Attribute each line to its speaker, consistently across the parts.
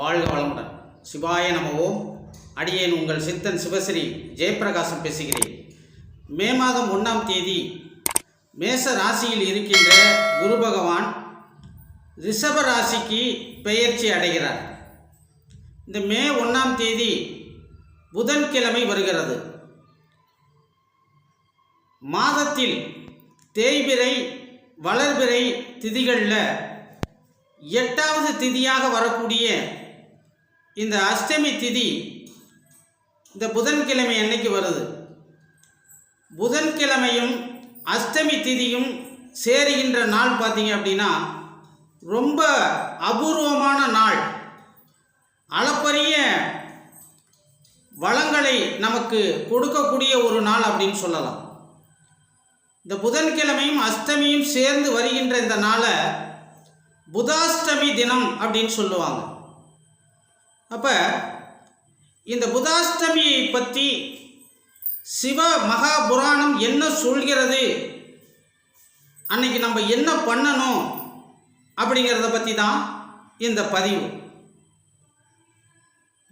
Speaker 1: வாழ்க வளமுடன். சிவாய நமவோம் அடியேன் உங்கள் சித்தன் சிவஸ்ரீ ஜெயபிரகாசம் பேசுகிறேன். மே மாதம் ஒன்றாம் தேதி மேச ராசியில் இருக்கின்ற குரு பகவான் ரிஷப ராசிக்கு பெயர்ச்சி அடைகிறார். இந்த மே ஒன்றாம் தேதி புதன்கிழமை வருகிறது. மாதத்தில் தேய்பிறை வளர்பிறை திதிகளில் எட்டாவது திதியாக வரக்கூடிய இந்த அஷ்டமி திதி இந்த புதன்கிழமை என்னைக்கு வருது? புதன்கிழமையும் அஷ்டமி திதியும் சேருகின்ற நாள் பார்த்தீங்க அப்படின்னா ரொம்ப அபூர்வமான நாள். அளப்பரிய வளங்களை நமக்கு கொடுக்கக்கூடிய ஒரு நாள் அப்படின்னு சொல்லலாம். இந்த புதன்கிழமையும் அஷ்டமியும் சேர்ந்து வருகின்ற இந்த நாளை புதாஷ்டமி தினம் அப்படின்னு சொல்லுவாங்க. அப்போ இந்த புதாஷ்டமியை பற்றி சிவ மகாபுராணம் என்ன சொல்கிறது? அன்னைக்கு நம்ம என்ன பண்ணணும்? அப்படிங்கிறத பற்றி தான் இந்த பதிவு.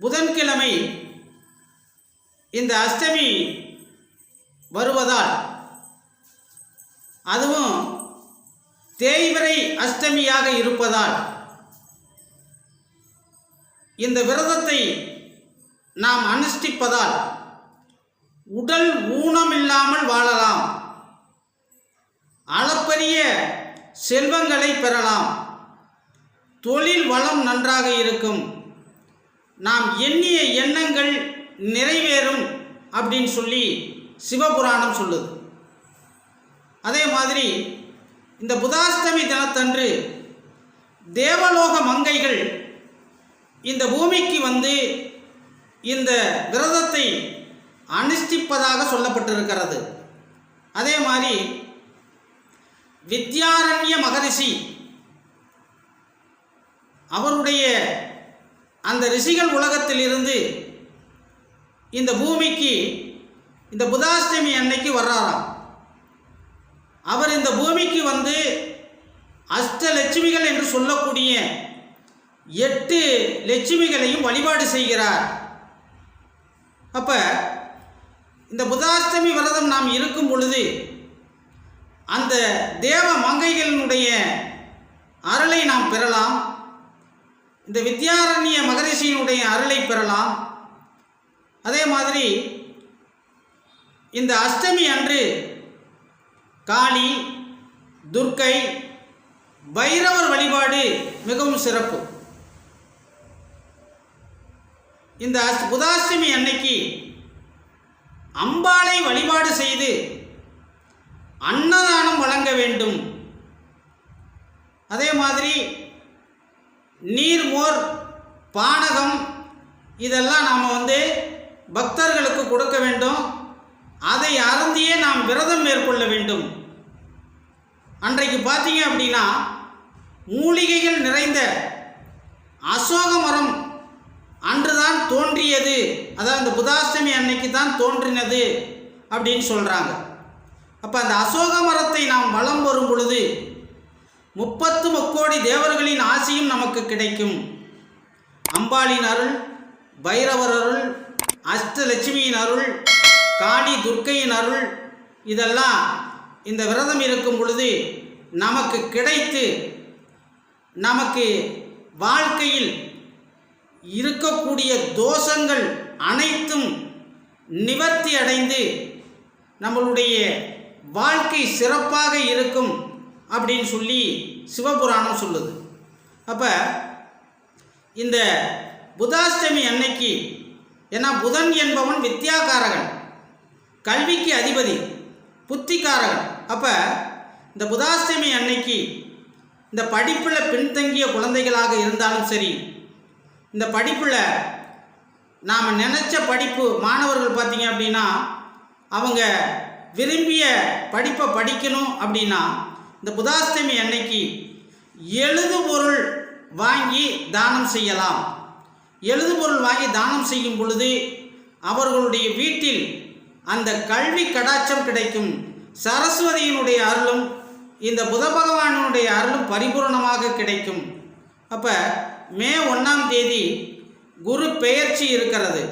Speaker 1: புதன்கிழமை இந்த அஷ்டமி வருவதால் அதுவும் தேய்வரை அஷ்டமியாக இருப்பதால் இந்த விரதத்தை நாம் அனுஷ்டிப்பதால் உடல் ஊனமில்லாமல் வாழலாம். அளப்பரிய செல்வங்களை பெறலாம். தொழில் வளம் நன்றாக இருக்கும். நாம் எண்ணிய எண்ணங்கள் நிறைவேறும் அப்படின்னு சொல்லி சிவபுராணம் சொல்லுது. அதே மாதிரி இந்த புதாஷ்டமி தினத்தன்று தேவலோக மங்கைகள் இந்த பூமிக்கு வந்து இந்த விரதத்தை அனுஷ்டிப்பதாக சொல்லப்பட்டிருக்கிறது. அதே மாதிரி வித்யாரண்ய மகரிஷி அவருடைய அந்த ரிஷிகள் உலகத்திலிருந்து இந்த பூமிக்கு இந்த புதாஷ்டமி அன்னைக்கு வர்றாராம். அவர் இந்த பூமிக்கு வந்து அஷ்டலட்சுமிகள் என்று சொல்லக்கூடிய எட்டு லட்சுமிகளையும் வழிபாடு செய்கிறார். அப்ப இந்த புதாஷ்டமி விரதம் நாம் இருக்கும் பொழுது அந்த தேவ மங்கைகளினுடைய அருளை நாம் பெறலாம். இந்த வித்யாரண்ய மகரிஷியினுடைய அருளை பெறலாம். அதே மாதிரி இந்த அஷ்டமி அன்று காளி துர்க்கை பைரவர் வழிபாடு மிகவும் சிறப்பு. இந்த புதாஷ்டமி அன்னைக்கு அம்பாளை வழிபாடு செய்து அன்னதானம் வழங்க வேண்டும். அதே மாதிரி நீர்மோர் பானகம் இதெல்லாம் நாம் வந்து பக்தர்களுக்கு கொடுக்க வேண்டும். அதை அருந்தியே நாம் விரதம் மேற்கொள்ள வேண்டும். அன்றைக்கு பார்த்தீங்க அப்படின்னா மூலிகைகள் நிறைந்த அசோக மரம் அன்றுதான் தோன்றியது. அதாவது இந்த புதாஷ்டமி அன்னைக்கு தான் தோன்றினது அப்படின்னு சொல்கிறாங்க அப்போ அந்த அசோக மரத்தை நாம் வலம் வரும் பொழுது முப்பத்து முக்கோடி தேவர்களின் ஆசியும் நமக்கு கிடைக்கும். அம்பாளின் அருள் பைரவர் அருள் அஷ்டலட்சுமியின் அருள் காணி துர்க்கையின் அருள் இதெல்லாம் இந்த விரதம் இருக்கும் பொழுது நமக்கு கிடைத்து நமக்கு வாழ்க்கையில் இருக்கக்கூடிய தோஷங்கள் அனைத்தும் நிவர்த்தி அடைந்து நம்மளுடைய வாழ்க்கை சிறப்பாக இருக்கும் அப்படின்னு சொல்லி சிவபுராணம் சொல்லுது. அப்போ இந்த புதாஷ்டமி அன்னைக்கு ஏன்னா புதன் என்பவன் வித்யாகாரகன் கல்விக்கு அதிபதி புத்திகாரகன் அப்போ இந்த புதாஷ்டமி அன்னைக்கு இந்த படிப்பில் பின்தங்கிய குழந்தைகளாக இருந்தாலும் சரி இந்த படிப்பில் நாம் நினச்ச படிப்பு மாணவர்கள் பார்த்தீங்க அப்படின்னா அவங்க விரும்பிய படிப்பை படிக்கணும் அப்படின்னா இந்த புதாஷ்டமி அன்னைக்கு எழுதுபொருள் வாங்கி தானம் செய்யலாம். எழுதுபொருள் வாங்கி தானம் செய்யும் பொழுது அவர்களுடைய வீட்டில் அந்த கல்வி கடாட்சம் கிடைக்கும். சரஸ்வதியினுடைய அருளும் இந்த புத பகவானுடைய அருளும் பரிபூரணமாக கிடைக்கும். அப்போ மே ஒன்றாம் தேதி குரு பெயர்ச்சி இருக்கிறது.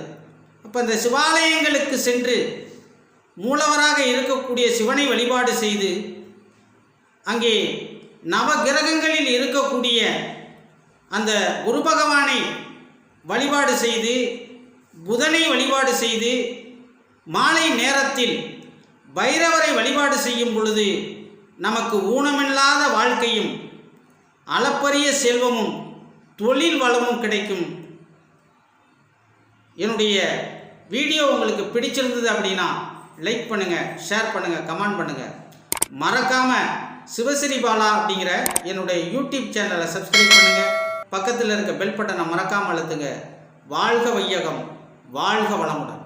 Speaker 1: அப்போ இந்த சிவாலயங்களுக்கு சென்று மூலவராக இருக்கக்கூடிய சிவனை வழிபாடு செய்து அங்கே நவ கிரகங்களில் இருக்கக்கூடிய அந்த குரு பகவானை வழிபாடு செய்து புதனை வழிபாடு செய்து மாலை நேரத்தில் பைரவரை வழிபாடு செய்யும் பொழுது நமக்கு ஊனமில்லாத வாழ்க்கையும் அளப்பரிய செல்வமும் தொழில் வளமும் கிடைக்கும். என்னுடைய வீடியோ உங்களுக்கு பிடிச்சிருந்தது அப்படின்னா லைக் பண்ணுங்கள் ஷேர் பண்ணுங்கள் கமெண்ட் பண்ணுங்கள் மறக்காமல் சிவசிரி பாலா அப்படிங்கிற என்னுடைய யூடியூப் சேனலை சப்ஸ்கிரைப் பண்ணுங்கள் பக்கத்தில் இருக்க பெல் பட்டனை மறக்காமல் அழுத்துங்க. வாழ்க வையகம். வாழ்க வளமுடன்.